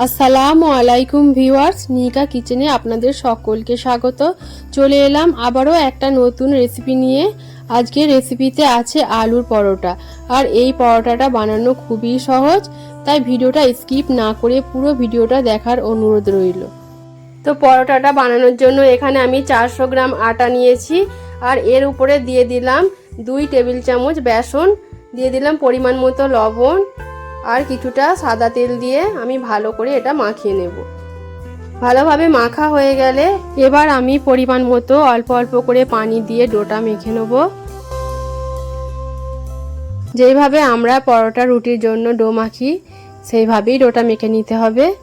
আসসালামু আলাইকুম ভিউয়ার্স, নিকা কিচেনে আপনাদের সকলকে স্বাগত। চলে এলাম আবারও একটা নতুন রেসিপি নিয়ে। আজকে রেসিপিতে আছে আলুর পরোটা। আর এই পরোটাটা বানানো খুবই সহজ, তাই ভিডিওটা স্কিপ না করে পুরো ভিডিওটা দেখার অনুরোধ রইল। তো পরোটাটা বানানোর জন্য এখানে আমি চারশো গ্রাম আটা নিয়েছি, আর এর উপরে দিয়ে দিলাম দুই টেবিল চামচ বেসন, দিয়ে দিলাম পরিমাণ মতো লবণ আর কিছুটা সাদা তেল দিয়ে আমি ভালো করে এটা মাখিয়ে নেব। ভালোভাবে মাখা হয়ে গেলে এবার আমি পরিমাণ মতো অল্প অল্প করে পানি দিয়ে ডোটা মেখে নেব। যেইভাবে আমরা পরোটা রুটির জন্য ডো মাখি, সেইভাবেই ডোটা মেখে নিতে হবে।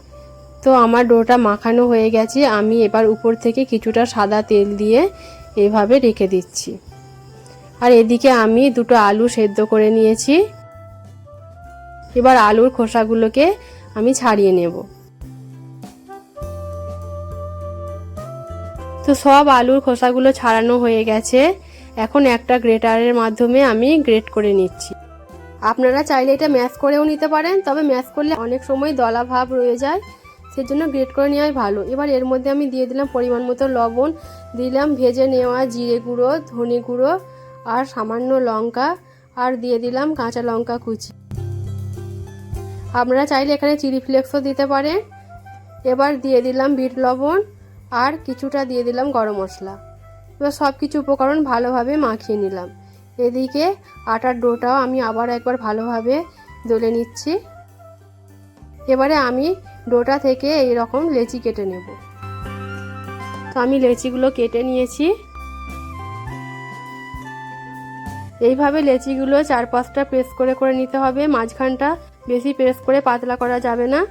তো আমার ডোটা মাখানো হয়ে গেছে, আমি এবার উপর থেকে কিছুটা সাদা তেল দিয়ে এভাবে রেখে দিচ্ছি। আর এদিকে আমি দুটো আলু সেদ্ধ করে নিয়েছি। এবার আলুর খোসাগুলোকে আমি ছাড়িয়ে নেব। তো সব আলুর খোসাগুলো ছাড়ানো হয়ে গেছে। এখন একটা গ্রেটারের মাধ্যমে আমি গ্রেট করে নিচ্ছি। আপনারা চাইলে এটা ম্যাশ করেও নিতে পারেন, তবে ম্যাশ করলে অনেক সময় দলা ভাব রয়ে যায়, সেজন্য গ্রেট করে নেওয়াই ভালো। এবার এর মধ্যে আমি দিয়ে দিলাম পরিমাণ মতো লবণ, দিলাম ভেজে নেওয়া জিরে গুঁড়ো, ধনে গুঁড়ো আর সামান্য লঙ্কা, আর দিয়ে দিলাম কাঁচা লঙ্কা কুচি। আপনারা চাইলে এখানে চিলি ফ্লেক্সও দিতে পারেন। এবার দিয়ে দিলাম বিট লবণ আর কিছুটা দিয়ে দিলাম গরম মশলা। এবার সব কিছু উপকরণ ভালোভাবে মাখিয়ে নিলাম। এদিকে আটার ডোটাও আমি আবার একবার ভালোভাবে দলে নিচ্ছি। এবারে আমি ডোটা থেকে এই রকম লেচি কেটে নেব। তো আমি লেচিগুলো কেটে নিয়েছি। এইভাবে লেচিগুলো চার পাঁচটা প্রেস করে করে নিতে হবে। মাঝখানটা বেশি প্রেস করে পাতলা করা যাবে না।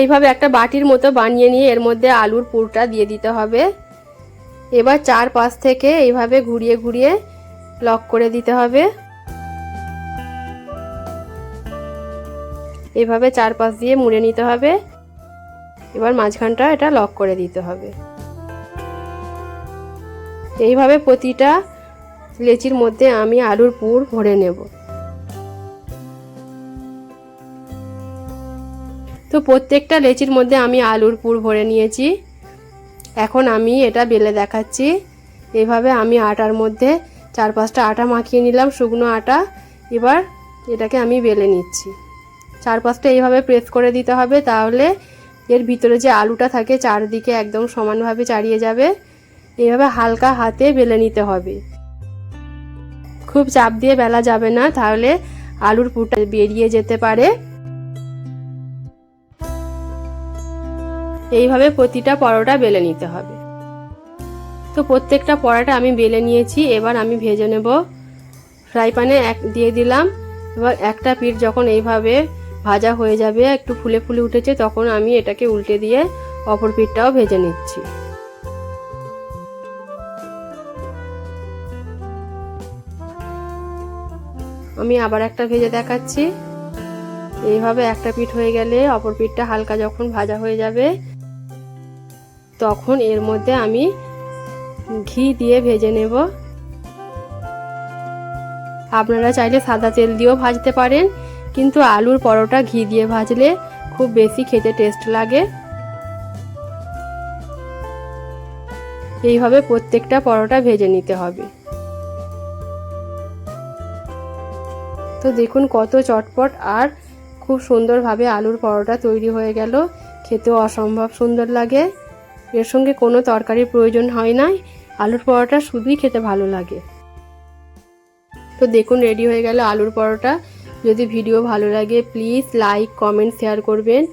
এইভাবে একটা বাটির মতো বানিয়ে নিয়ে এর মধ্যে আলুর পুরটা দিয়ে দিতে হবে। এবার চার পাশ থেকে এইভাবে ঘুরিয়ে ঘুরিয়ে লক করে দিতে হবে। এইভাবে চার পাশ দিয়ে মুড়ে নিতে হবে। এবার মাঝখানটা এটা লক করে দিতে হবে। এইভাবে প্রতিটা লেচির মধ্যে আমি আলুর পুর ভরে নেব। তো প্রত্যেকটা লেচির মধ্যে আমি আলুর পুর ভরে নিয়েছি। এখন আমি এটা বেলে দেখাচ্ছি। এভাবে আমি আটার মধ্যে চার পাঁচটা আটা মাখিয়ে নিলাম, শুকনো আটা। এবার এটাকে আমি বেলে নিচ্ছি। চার পাঁচটা এইভাবে প্রেস করে দিতে হবে, তাহলে এর ভিতরে যে আলুটা থাকে চারদিকে একদম সমানভাবে চাড়িয়ে যাবে। এইভাবে হালকা হাতে বেলে নিতে হবে। খুব চাপ দিয়ে বেলা যাবে না, তাহলে আলুর পুরটা বেরিয়ে যেতে পারে। এইভাবে প্রতিটা পরোটা বেলে নিতে হবে। তো প্রত্যেকটা পরোটা আমি বেলে নিয়েছি, এবার আমি ভেজে নেব। ফ্রাই প্যানে এক, দিয়ে দিলাম। এবার একটা পিঠ যখন এইভাবে ভাজা হয়ে যাবে, একটু ফুলে ফুলে উঠেছে, তখন আমি এটাকে উল্টে দিয়ে অপর পিঠটাও ভেজে নিচ্ছি। আমি আবার একটা ভেজে দেখাচ্ছি। এইভাবে একটা পিঠ হয়ে গেলে অপর পিঠটা হালকা যখন ভাজা হয়ে যাবে তখন এর মধ্যে আমি ঘি দিয়ে ভেজে নেব। আপনারা চাইলে সাদা তেল দিয়েও ভাজতে পারেন, কিন্তু আলুর পরোটা ঘি দিয়ে ভাজলে খুব বেশি খেতে টেস্ট লাগে। এইভাবে প্রত্যেকটা পরোটা ভেজে নিতে হবে। তো দেখুন কত চটপট আর খুব সুন্দরভাবে আলুর পরোটা তৈরি হয়ে গেল। খেতেও অসম্ভব সুন্দর লাগে। এর সঙ্গে কোনো তরকারির প্রয়োজন হয় না আলুর পরোটা শুধুই খেতে ভালো লাগে। তো দেখুন রেডি হয়ে গেল আলুর পরোটা। যদি ভিডিও ভালো লাগে প্লিজ লাইক কমেন্ট শেয়ার করবেন।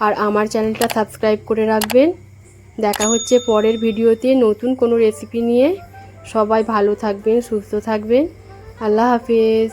আর আমার চ্যানেলটা সাবস্ক্রাইব করে রাখবেন। দেখা হচ্ছে পরের ভিডিওতে নতুন কোনো রেসিপি নিয়ে। সবাই ভালো থাকবেন, সুস্থ থাকবেন। আল্লাহ হাফেজ।